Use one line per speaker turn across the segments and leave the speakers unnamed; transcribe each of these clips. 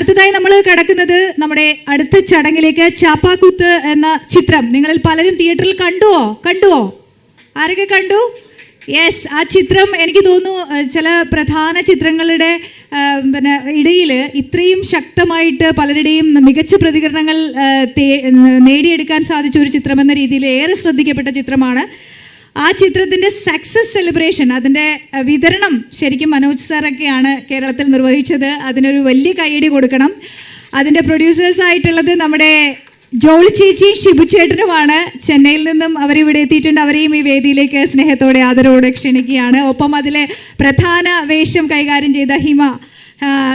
അടുത്തതായി നമ്മൾ കടക്കുന്നത് നമ്മുടെ അടുത്ത ചടങ്ങിലേക്ക് ചാപ്പാക്കുത്ത് എന്ന ചിത്രം. നിങ്ങളിൽ പലരും തിയേറ്ററിൽ കണ്ടുവോ? കണ്ടുവോ? ആരൊക്കെ കണ്ടു? യെസ് ആ ചിത്രം എനിക്ക് തോന്നുന്നു ചില പ്രധാന ചിത്രങ്ങളുടെ പിന്നെ ഇടയിൽ ഇത്രയും ശക്തമായിട്ട് പലരുടെയും മികച്ച പ്രതികരണങ്ങൾ നേടിയെടുക്കാൻ സാധിച്ച ഒരു ചിത്രം എന്ന രീതിയിൽ ഏറെ ശ്രദ്ധിക്കപ്പെട്ട ചിത്രമാണ്. ആ ചിത്രത്തിന്റെ സക്സസ് സെലിബ്രേഷൻ അതിന്റെ വിതരണം ശരിക്കും മനോജ് സാറൊക്കെയാണ് കേരളത്തിൽ നിർവഹിച്ചത്. അതിനൊരു വലിയ കൈയടി കൊടുക്കണം. അതിന്റെ പ്രൊഡ്യൂസേഴ്സായിട്ടുള്ളത് നമ്മുടെ ജോളി ചേച്ചിയും ഷിബു ചേട്ടനുമാണ്. ചെന്നൈയിൽ നിന്നും അവരിവിടെ എത്തിയിട്ടുണ്ട്. അവരെയും ഈ വേദിയിലേക്ക് സ്നേഹത്തോടെ ആദരവോടെ ക്ഷണിക്കുകയാണ്. ഒപ്പം അതിലെ പ്രധാന വേഷം കൈകാര്യം ചെയ്ത ഹിമ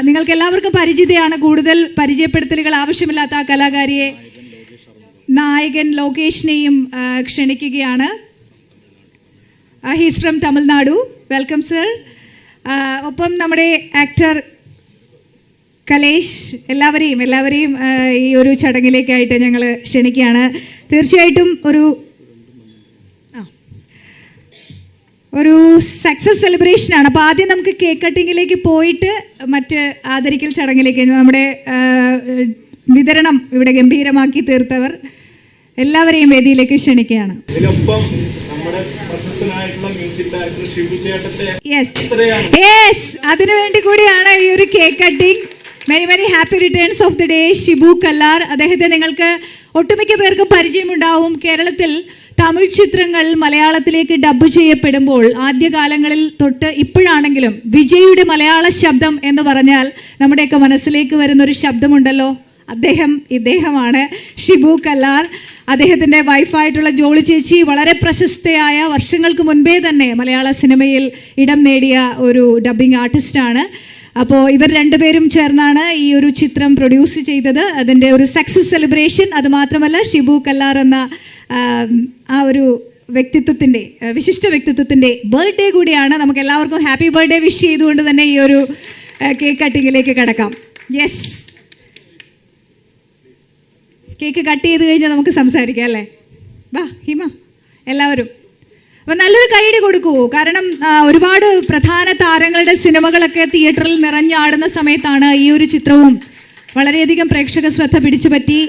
നിങ്ങൾക്ക് എല്ലാവർക്കും പരിചിതയാണ്. കൂടുതൽ പരിചയപ്പെടുത്തലുകൾ ആവശ്യമില്ലാത്ത ആ കലാകാരിയെ നായകൻ ലോകേഷിനെയും ക്ഷണിക്കുകയാണ്. He's from Tamil Nadu welcome sir ഒപ്പം നമ്മുടെ ആക്ടർ കലേഷ് എല്ലാവരെയും എല്ലാവരെയും ആ, ഈ ഒരു ചടങ്ങിലേക്കായിട്ട് ഞങ്ങൾ ക്ഷണിക്കുകയാണ്. തീർച്ചയായിട്ടും ഒരു. ഒരു സക്സസ് സെലിബ്രേഷനാണ് അപ്പോൾ ആദ്യം നമുക്ക് കേക്ക് കട്ടിങ്ങിലേക്ക് പോയിട്ട് മറ്റ് ആദരിക്കൽ ചടങ്ങിലേക്ക് നമ്മുടെ വിതരണം ഇവിടെ ഗംഭീരമാക്കി തീർത്തവർ എല്ലാവരെയും വേദിയിലേക്ക് ക്ഷണിക്കുകയാണ്.
ഇതിനൊപ്പം നമ്മുടെ പ്രശസ്തനായിട്ടുള്ള
യെസ്
എത്രയാണ്
യെസ് അതിനു വേണ്ടി കൂടിയാണ് ഈ ഒരു cake cutting very very happy returns of the day Shibu Kallar അദ്ദേഹത്തെ നിങ്ങൾക്ക് ഒട്ടുമിക്ക പേർക്കും പരിചയമുണ്ടാവും. കേരളത്തിൽ തമിഴ് ചിത്രങ്ങൾ മലയാളത്തിലേക്ക് ഡബ് ചെയ്യപ്പെടുമ്പോൾ ആദ്യകാലങ്ങളിൽ തൊട്ട് ഇപ്പോഴാണെങ്കിലും വിജയുടെ മലയാള ശബ്ദം എന്ന് പറഞ്ഞാൽ നമ്മുടെയൊക്കെ മനസ്സിലേക്ക് വരുന്ന ഒരു ശബ്ദമുണ്ടല്ലോ. അദ്ദേഹം ഇദ്ദേഹമാണ് ഷിബു കല്ലാർ. അദ്ദേഹത്തിന്റെ വൈഫായിട്ടുള്ള ജോളി ചേച്ചി വളരെ പ്രശസ്തയായ വർഷങ്ങൾക്ക് മുൻപേ തന്നെ മലയാള സിനിമയിൽ ഇടം നേടിയ ഒരു ഡബ്ബിംഗ് ആർട്ടിസ്റ്റാണ് അപ്പോൾ ഇവർ രണ്ടുപേരും ചേർന്നാണ് ഈ ഒരു ചിത്രം പ്രൊഡ്യൂസ് ചെയ്തത്. അതിന്റെ ഒരു സക്സസ് സെലിബ്രേഷൻ അതുമാത്രമല്ല ഷിബു കല്ലാർ എന്ന ആ, ഒരു വ്യക്തിത്വത്തിന്റെ വിശിഷ്ട വ്യക്തിത്വത്തിന്റെ ബർത്ത്ഡേ കൂടിയാണ്. നമുക്ക് എല്ലാവർക്കും ഹാപ്പി ബർത്ത്ഡേ വിഷ് ചെയ്തുകൊണ്ട് തന്നെ ഈ ഒരു കേക്ക് കട്ടിങ്ങിലേക്ക് കടക്കാം. യെസ് കേക്ക് കട്ട് ചെയ്ത് കഴിഞ്ഞാൽ നമുക്ക് സംസാരിക്കാം അല്ലേ? വാ ഹിമ എല്ലാവരും. അപ്പം നല്ലൊരു കൈയ്യടി കൊടുക്കൂ. കാരണം ഒരുപാട് പ്രധാന താരങ്ങളുടെ സിനിമകളൊക്കെ തിയേറ്ററിൽ നിറഞ്ഞാടുന്ന സമയത്താണ് ഈ ഒരു ചിത്രവും വളരെയധികം പ്രേക്ഷക ശ്രദ്ധ പിടിച്ചു പറ്റി.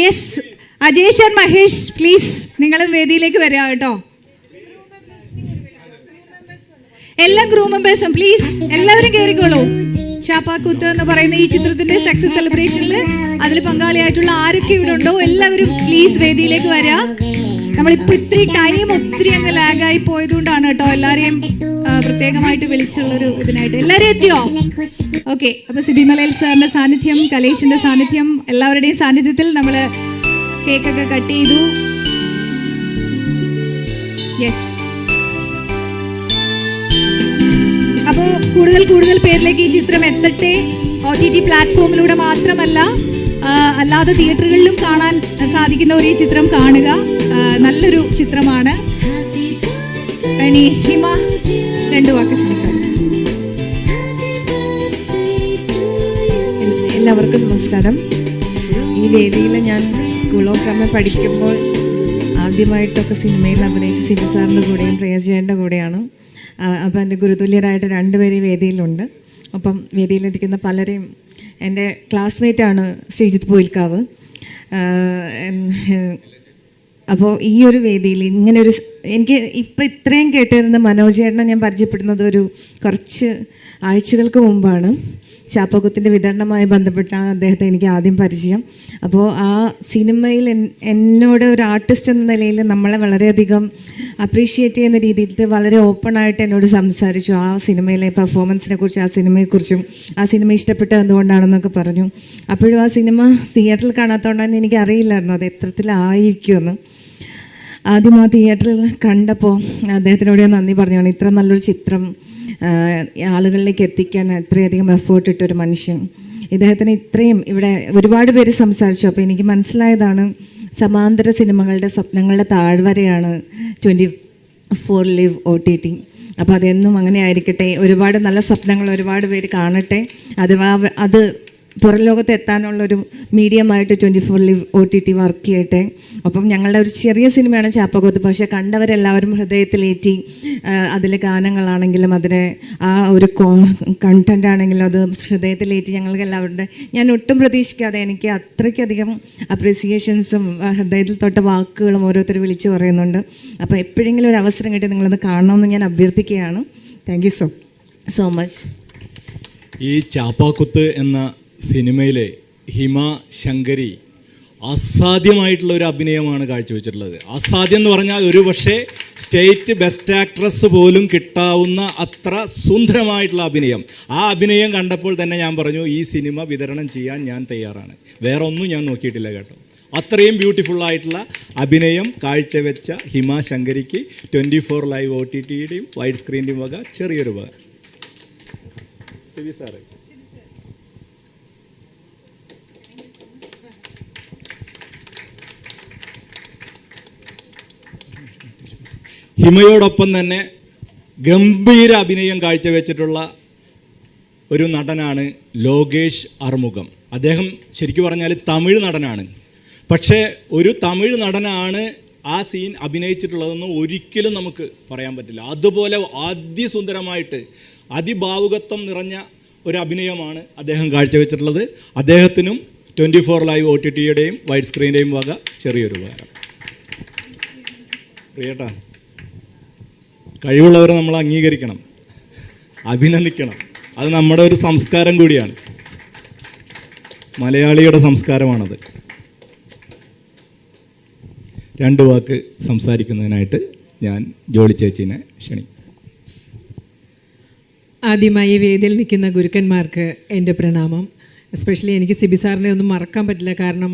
Yes Ajesh and Mahesh please നിങ്ങളും വേദിയിലേക്ക് വരിക കേട്ടോ. എല്ലാ ഗ്രൂപ്പ് മെമ്പേഴ്സും പ്ലീസ് എല്ലാവരും കയറിക്കോളൂ ചാപ്പാക്കുത്ത് എന്ന് പറയുന്ന ഈ ചിത്രത്തിന്റെ സക്സസ് സെലിബ്രേഷനിൽ അതിൽ പങ്കാളിയായിട്ടുള്ള ആരൊക്കെ ഇവിടെ ഉണ്ടോ എല്ലാവരും പ്ലീസ് വേദിയിലേക്ക് വരാം. നമ്മളിപ്പോൾ ഇത്തിരി ടൈം ഒത്തിരി അങ്ങ് ലാഗായി പോയതുകൊണ്ടാണ് കേട്ടോ എല്ലാവരെയും പ്രത്യേകമായിട്ട് വിളിച്ചുള്ളൊരു ഇതിനായിട്ട്. എല്ലാവരും എത്തിയോ? ഓക്കെ അപ്പോൾ സിബിമലയിൽ സാറിന്റെ സാന്നിധ്യം കലേഷിന്റെ സാന്നിധ്യം എല്ലാവരുടെയും സാന്നിധ്യത്തിൽ നമ്മൾ കേക്കൊക്കെ കട്ട് ചെയ്തു. യെസ് കൂടുതൽ കൂടുതൽ പേരിലേക്ക് ഈ ചിത്രം എത്തട്ടെ. ഒ ടി ടി പ്ലാറ്റ്ഫോമിലൂടെ മാത്രമല്ല അല്ലാതെ തിയേറ്ററുകളിലും കാണാൻ സാധിക്കുന്ന ഒരു ചിത്രം കാണുക. നല്ലൊരു ചിത്രമാണ്. ഇനി ഹിമ രണ്ടു വാക്ക് സംസാരിക്കും.
എല്ലാവർക്കും നമസ്കാരം. ഈ വേദിയിൽ ഞാൻ സ്കൂൾ ഓഫ് ഡ്രാമ പഠിക്കുമ്പോൾ ആദ്യമായിട്ടൊക്കെ സിനിമയിൽ അഭിനയിച്ച സിബി സാറിന്റെ കൂടെയും പ്രിയജയന്റെ കൂടെയാണ്. അപ്പോൾ എന്റെ ഗുരുതുല്യരായിട്ട് രണ്ടുപേര് വേദിയിലുണ്ട്. അപ്പം വേദിയിലിരിക്കുന്ന പലരെയും എന്റെ ക്ലാസ്മേറ്റാണ് ശ്രീജിത്ത് പോയിൽക്കാവ്. അപ്പോൾ ഈ ഒരു വേദിയിൽ ഇങ്ങനെ ഒരു എനിക്ക് ഇപ്പം ഇത്രയും കേട്ടിരുന്ന മനോജ് ചേട്ടനെ ഞാൻ പരിചയപ്പെടുന്നത് ഒരു കുറച്ച് ആഴ്ചകൾക്ക് മുമ്പാണ്. ചാപ്പകുത്തിന്റെ വിതരണവുമായി ബന്ധപ്പെട്ടാണ് അദ്ദേഹത്തെ എനിക്ക് ആദ്യം പരിചയം. അപ്പോൾ ആ സിനിമയിൽ എന്നോട് ഒരു ആർട്ടിസ്റ്റ് എന്ന നിലയിൽ നമ്മളെ വളരെയധികം അപ്രീഷിയേറ്റ് ചെയ്യുന്ന രീതിയിൽ വളരെ ഓപ്പൺ ആയിട്ട് എന്നോട് സംസാരിച്ചു. ആ സിനിമയിലെ പെർഫോമൻസിനെ കുറിച്ച് ആ സിനിമയെക്കുറിച്ചും ആ സിനിമ ഇഷ്ടപ്പെട്ടത് എന്തുകൊണ്ടാണെന്നൊക്കെ പറഞ്ഞു. അപ്പോഴും ആ സിനിമ തിയേറ്ററിൽ കാണാത്തതുകൊണ്ടാണ് എനിക്ക് അറിയില്ലായിരുന്നു അത് എത്രത്തിലായിരിക്കുമെന്ന്. ആദ്യം ആ തിയേറ്ററിൽ കണ്ടപ്പോൾ അദ്ദേഹത്തിനോട് ഞാൻ നന്ദി പറഞ്ഞു ഇത്ര നല്ലൊരു ചിത്രം ആളുകളിലേക്ക് എത്തിക്കാൻ ഇത്രയധികം എഫേർട്ട് ഇട്ടൊരു മനുഷ്യൻ. ഇദ്ദേഹത്തിന് ഇത്രയും ഇവിടെ ഒരുപാട് പേര് സംസാരിച്ചു. അപ്പോൾ എനിക്ക് മനസ്സിലായതാണ് സമാന്തര സിനിമകളുടെ സ്വപ്നങ്ങളുടെ താഴ്വരയാണ് twenty four live O T T അപ്പോൾ അതെന്നും അങ്ങനെ ആയിരിക്കട്ടെ. ഒരുപാട് നല്ല സ്വപ്നങ്ങൾ ഒരുപാട് പേര് കാണട്ടെ. അത് അത് പുറം ലോകത്ത് എത്താനുള്ളൊരു മീഡിയമായിട്ട് twenty live O T T work ചെയ്യട്ടെ. അപ്പം ഞങ്ങളുടെ ഒരു ചെറിയ സിനിമയാണ് ചാപ്പകോത്ത്. പക്ഷേ കണ്ടവരെല്ലാവരും ഹൃദയത്തിലേറ്റി അതിലെ ഗാനങ്ങളാണെങ്കിലും അതിനെ ആ ഒരു കണ്ടന്റ് ആണെങ്കിലും അത് ഹൃദയത്തിലേറ്റി ഞങ്ങൾക്ക് എല്ലാവരുടെ ഞാൻ ഒട്ടും പ്രതീക്ഷിക്കാതെ എനിക്ക് അത്രയ്ക്കധികം അപ്രിസിയേഷൻസും ഹൃദയത്തിൽ തൊട്ട വാക്കുകളും ഓരോരുത്തർ വിളിച്ചു പറയുന്നുണ്ട്. അപ്പോൾ എപ്പോഴെങ്കിലും ഒരു അവസരം കിട്ടി നിങ്ങളത് കാണണമെന്ന് ഞാൻ അഭ്യർത്ഥിക്കുകയാണ്. Thank you so so much
ഈ ചാപ്പാക്കുത്ത് എന്ന സിനിമയിലെ ഹിമ ശങ്കരി അസാധ്യമായിട്ടുള്ള ഒരു അഭിനയമാണ് കാഴ്ചവെച്ചിട്ടുള്ളത്. അസാധ്യം എന്ന് പറഞ്ഞാൽ ഒരു പക്ഷേ സ്റ്റേറ്റ് ബെസ്റ്റ് ആക്ട്രസ് പോലും കിട്ടാവുന്ന അത്ര സുന്ദരമായിട്ടുള്ള അഭിനയം. ആ അഭിനയം കണ്ടപ്പോൾ തന്നെ ഞാൻ പറഞ്ഞു ഈ സിനിമ വിതരണം ചെയ്യാൻ ഞാൻ തയ്യാറാണ്. വേറെ ഒന്നും ഞാൻ നോക്കിയിട്ടില്ല കേട്ടോ. അത്രയും ബ്യൂട്ടിഫുൾ ആയിട്ടുള്ള അഭിനയം കാഴ്ചവെച്ച Hima ശങ്കരിക്ക് twenty four live O T ടിയുടെയും wide സ്ക്രീന്റെയും വക ചെറിയൊരു വക സിവി സാറ് ഹിമയോടൊപ്പം തന്നെ ഗംഭീര അഭിനയം കാഴ്ചവെച്ചിട്ടുള്ള ഒരു നടനാണ് ലോകേഷ് അർമുഖം അദ്ദേഹം ശരിക്കു പറഞ്ഞാൽ തമിഴ് നടനാണ്. പക്ഷേ ഒരു തമിഴ് നടനാണ് ആ സീൻ അഭിനയിച്ചിട്ടുള്ളതെന്ന് ഒരിക്കലും നമുക്ക് പറയാൻ പറ്റില്ല. അതുപോലെ അതിസുന്ദരമായിട്ട് അതിഭാവുകത്വം നിറഞ്ഞ ഒരു അഭിനയമാണ് അദ്ദേഹം കാഴ്ചവെച്ചിട്ടുള്ളത്. അദ്ദേഹത്തിനും twenty four live O T ടിയുടെയും wide സ്ക്രീന്റെയും വക ചെറിയൊരു ഉപകാരം. പ്രിയേട്ടാ. കഴിവുള്ളവരെ നമ്മൾ അംഗീകരിക്കണം. അഭിനന്ദിക്കണം. അത് നമ്മുടെ ഒരു സംസ്കാരം കൂടിയാണ്. മലയാളിയുടെ സംസ്കാരമാണത്. രണ്ട് വാക്ക് സംസാരിക്കുന്നതിനായിട്ട് ഞാൻ ജോളി ചേച്ചിനെ ക്ഷണി
ആദ്യമായി വേദിയിൽ നിൽക്കുന്ന ഗുരുക്കന്മാർക്ക് എന്റെ പ്രണാമം. എസ്പെഷ്യലി എനിക്ക് സിബി സാറിനെ ഒന്നും മറക്കാൻ പറ്റില്ല. കാരണം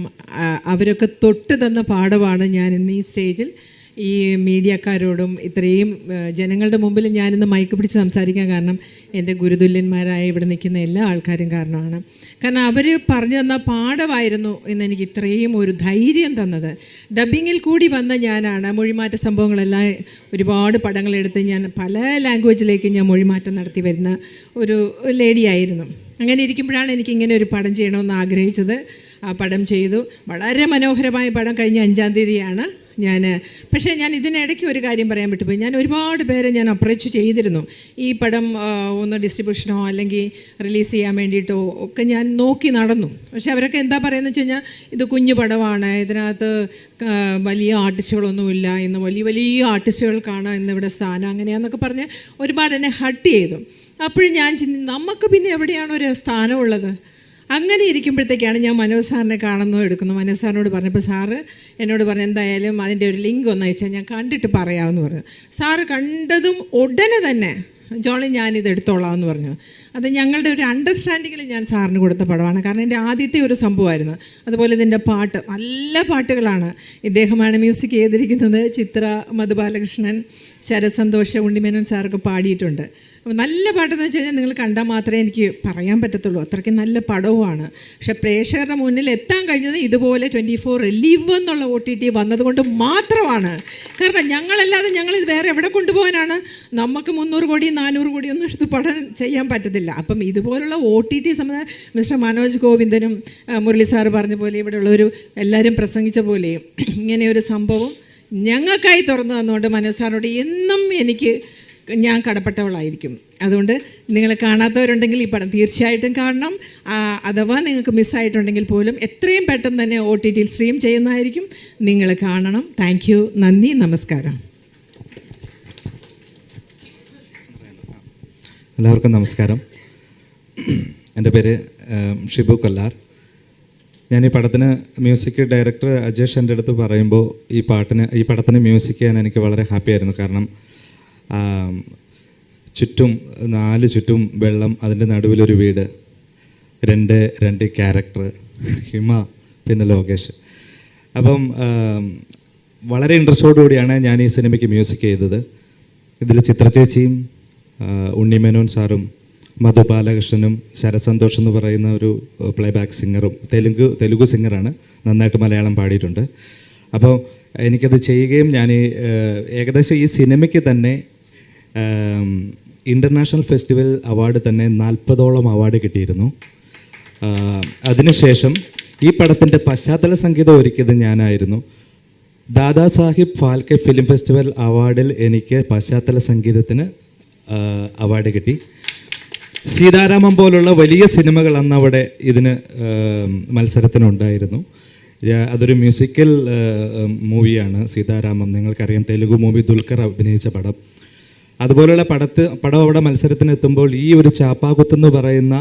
അവരൊക്കെ തൊട്ട് തന്ന പാഠമാണ് ഞാൻ ഇന്ന് ഈ സ്റ്റേജിൽ ഈ മീഡിയക്കാരോടും ഇത്രയും ജനങ്ങളുടെ മുമ്പിൽ ഞാനിന്ന് മയക്ക് പിടിച്ച് സംസാരിക്കാൻ കാരണം എന്റെ ഗുരുതുല്യന്മാരായ ഇവിടെ നിൽക്കുന്ന എല്ലാ ആൾക്കാരും കാരണമാണ്. കാരണം അവർ പറഞ്ഞു തന്ന പാഠമായിരുന്നു എന്ന് എനിക്ക് ഇത്രയും ഒരു ധൈര്യം തന്നത്. ഡബിങ്ങിൽ കൂടി വന്ന ഞാനാണ്. മൊഴിമാറ്റ സംഭവങ്ങളെല്ലാം ഒരുപാട് പടങ്ങളെടുത്ത് ഞാൻ പല ലാംഗ്വേജിലേക്ക് ഞാൻ മൊഴിമാറ്റം നടത്തി വരുന്ന ഒരു ലേഡിയായിരുന്നു അങ്ങനെ ഇരിക്കുമ്പോഴാണ് എനിക്ക് ഇങ്ങനെ ഒരു പടം ചെയ്യണമെന്ന് ആഗ്രഹിച്ചത്. ആ പടം ചെയ്തു. വളരെ മനോഹരമായ പടം കഴിഞ്ഞ അഞ്ചാം തീയതിയാണ്. ഞാൻ പക്ഷേ ഞാൻ ഇതിനിടയ്ക്ക് ഒരു കാര്യം പറയാൻ വിട്ടുപോയി. ഞാൻ ഒരുപാട് പേരെ ഞാൻ അപ്രോച്ച് ചെയ്തിരുന്നു. ഈ പടം ഒന്ന് ഡിസ്ട്രിബ്യൂഷനോ അല്ലെങ്കിൽ റിലീസ് ചെയ്യാൻ വേണ്ടിയിട്ടോ ഒക്കെ ഞാൻ നോക്കി നടന്നു. പക്ഷേ അവരൊക്കെ എന്താ പറയുന്നത് വെച്ച് കഴിഞ്ഞാൽ ഇത് കുഞ്ഞു പടമാണ്. ഇതിനകത്ത് വലിയ ആർട്ടിസ്റ്റുകളൊന്നുമില്ല ഇന്ന് വലിയ വലിയ ആർട്ടിസ്റ്റുകൾക്കാണ് ഇന്നിവിടെ സ്ഥാനം അങ്ങനെയാന്നൊക്കെ പറഞ്ഞ് ഒരുപാട് എന്നെ ഹട്ട് ചെയ്തു. അപ്പോഴും ഞാൻ ചിന്തി നമുക്ക് പിന്നെ എവിടെയാണ് ഒരു സ്ഥാനമുള്ളത് അങ്ങനെ ഇരിക്കുമ്പോഴത്തേക്കാണ് ഞാൻ മനോജ് സാറിനെ കാണുന്നു എടുക്കുന്നു മനോജ് സാറിനോട് പറഞ്ഞപ്പോൾ സാറ് എന്നോട് പറഞ്ഞു എന്തായാലും അതിന്റെ ഒരു ലിങ്ക് ഒന്ന് അയച്ചാൽ ഞാൻ കണ്ടിട്ട് പറയാമെന്ന് പറഞ്ഞു. സാറ് കണ്ടതും ഉടനെ തന്നെ ജോളി ഞാനിത് എടുത്തോളാം എന്ന് പറഞ്ഞു. അത് ഞങ്ങളുടെ ഒരു അണ്ടർസ്റ്റാൻഡിങ്ങിൽ ഞാൻ സാറിന് കൊടുത്ത പടമാണ്. കാരണം എന്റെ ആദ്യത്തെ ഒരു സംഭവമായിരുന്നു. അതുപോലെ ഇതിന്റെ പാട്ട് നല്ല പാട്ടുകളാണ്. ഇദ്ദേഹമാണ് മ്യൂസിക് ചെയ്തിരിക്കുന്നത്. ചിത്ര മധുബാലകൃഷ്ണൻ ശരസന്തോഷ ഉണ്ണിമേനോൻ സാറൊക്കെ പാടിയിട്ടുണ്ട്. അപ്പോൾ നല്ല പാട്ടെന്ന് വെച്ച് കഴിഞ്ഞാൽ നിങ്ങൾ കണ്ടാൽ മാത്രമേ എനിക്ക് പറയാൻ പറ്റത്തുള്ളൂ. അത്രയ്ക്ക് നല്ല പടവുമാണ്. പക്ഷേ പ്രേക്ഷകരുടെ മുന്നിൽ എത്താൻ കഴിഞ്ഞത് ഇതുപോലെ ട്വന്റി ഫോർ റിലീവ് എന്നുള്ള ഒ ടി ടി വന്നതുകൊണ്ട് മാത്രമാണ്. കാരണം ഞങ്ങളല്ലാതെ ഞങ്ങളിത് വേറെ എവിടെ കൊണ്ടുപോകാനാണ്? നമുക്ക് മുന്നൂറ് കോടി നാനൂറ് കോടി ഒന്നും എടുത്ത് പടം ചെയ്യാൻ പറ്റത്തില്ല. അപ്പം ഇതുപോലുള്ള ഒ ടി ടി സംബന്ധ മിസ്റ്റർ മനോജ് ഗോവിന്ദനും മുരളി സാറ് പറഞ്ഞ പോലെ ഒരു എല്ലാവരും പ്രസംഗിച്ച പോലെയും ഇങ്ങനെ ഒരു സംഭവം ഞങ്ങൾക്കായി തുറന്നു തന്നുകൊണ്ട് മനോജ് സാറിനോട് എന്നും എനിക്ക് ഞാൻ കടപ്പെട്ടവളായിരിക്കും. അതുകൊണ്ട് നിങ്ങൾ കാണാത്തവരുണ്ടെങ്കിൽ ഈ പടം തീർച്ചയായിട്ടും കാണണം. അഥവാ നിങ്ങൾക്ക് മിസ്സായിട്ടുണ്ടെങ്കിൽ പോലും എത്രയും പെട്ടെന്ന് തന്നെ ഒ ടി ടിയിൽ സ്ട്രീം ചെയ്യുന്നതായിരിക്കും. നിങ്ങൾ കാണണം. താങ്ക് യു നന്ദി. നമസ്കാരം.
എല്ലാവർക്കും നമസ്കാരം. എന്റെ പേര് ഷിബു കൊല്ലാർ. ഞാൻ ഈ പടത്തിന് മ്യൂസിക് ഡയറക്ടർ അജേഷ് എന്റെ അടുത്ത് പറയുമ്പോൾ ഈ പാട്ടിന് ഈ പടത്തിന് മ്യൂസിക് ചെയ്യാൻ എനിക്ക് വളരെ ഹാപ്പി ആയിരുന്നു. കാരണം ചുറ്റും നാല് ചുറ്റും വെള്ളം അതിന്റെ നടുവിലൊരു വീട് രണ്ട് രണ്ട് ക്യാരക്ടർ ഹിമ പിന്നെ ലോകേഷ്. അപ്പം വളരെ ഇൻട്രസ്റ്റോടുകൂടിയാണ് ഞാൻ ഈ സിനിമയ്ക്ക് മ്യൂസിക് ചെയ്തത്. ഇതിൽ ചിത്രചേച്ചിയും ചേച്ചിയും ഉണ്ണിമേനോൻ സാറും മധു ബാലകൃഷ്ണനും ശരസന്തോഷ് എന്ന് പറയുന്ന ഒരു പ്ലേ ബാക്ക് സിംഗറും തെലുങ്ക് തെലുഗു സിംഗറാണ് നന്നായിട്ട് മലയാളം പാടിയിട്ടുണ്ട്. അപ്പോൾ എനിക്കത് ചെയ്യുകയും ഞാൻ ഏകദേശം ഈ സിനിമയ്ക്ക് തന്നെ ഇന്റർനാഷണൽ ഫെസ്റ്റിവൽ അവാർഡ് തന്നെ നാൽപ്പതോളം അവാർഡ് കിട്ടിയിരുന്നു. അതിനുശേഷം ഈ പടത്തിന്റെ പശ്ചാത്തല സംഗീതം ഒരുക്കിയത് ഞാനായിരുന്നു. ദാദാസാഹിബ് ഫാൽക്കെ ഫിലിം ഫെസ്റ്റിവൽ അവാർഡിൽ എനിക്ക് പശ്ചാത്തല സംഗീതത്തിന് അവാർഡ് കിട്ടി. സീതാരാമം പോലുള്ള വലിയ സിനിമകൾ അന്ന് അവിടെ ഇതിന് മത്സരത്തിനുണ്ടായിരുന്നു. അതൊരു മ്യൂസിക്കൽ മൂവിയാണ് സീതാരാമം നിങ്ങൾക്കറിയാം തെലുഗു മൂവി ദുൽഖർ അഭിനയിച്ച പടം. അതുപോലെയുള്ള പടത്ത് പടം അവിടെ മത്സരത്തിന് എത്തുമ്പോൾ ഈ ഒരു ചാപ്പാകുത്തെന്ന് പറയുന്ന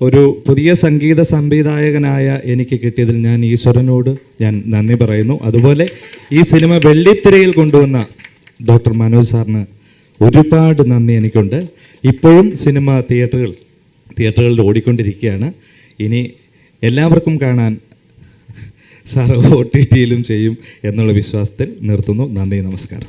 ഒരു പുതിയ സംഗീത സംവിധായകനായ എനിക്ക് കിട്ടിയതിൽ ഞാൻ ഈശ്വരനോട് ഞാൻ നന്ദി പറയുന്നു. അതുപോലെ ഈ സിനിമ വെള്ളിത്തിരയിൽ കൊണ്ടുവന്ന ഡോക്ടർ മനോജ് സാറിന് ഒരുപാട് നന്ദി എനിക്കുണ്ട്. ഇപ്പോഴും സിനിമ തിയേറ്ററുകൾ തിയേറ്ററുകളിൽ ഓടിക്കൊണ്ടിരിക്കുകയാണ്. ഇനി എല്ലാവർക്കും കാണാൻ സാർ ഒ ടി ടിയിലും ചെയ്യും എന്നുള്ള വിശ്വാസത്തിൽ നിർത്തുന്നു. നന്ദി നമസ്കാരം.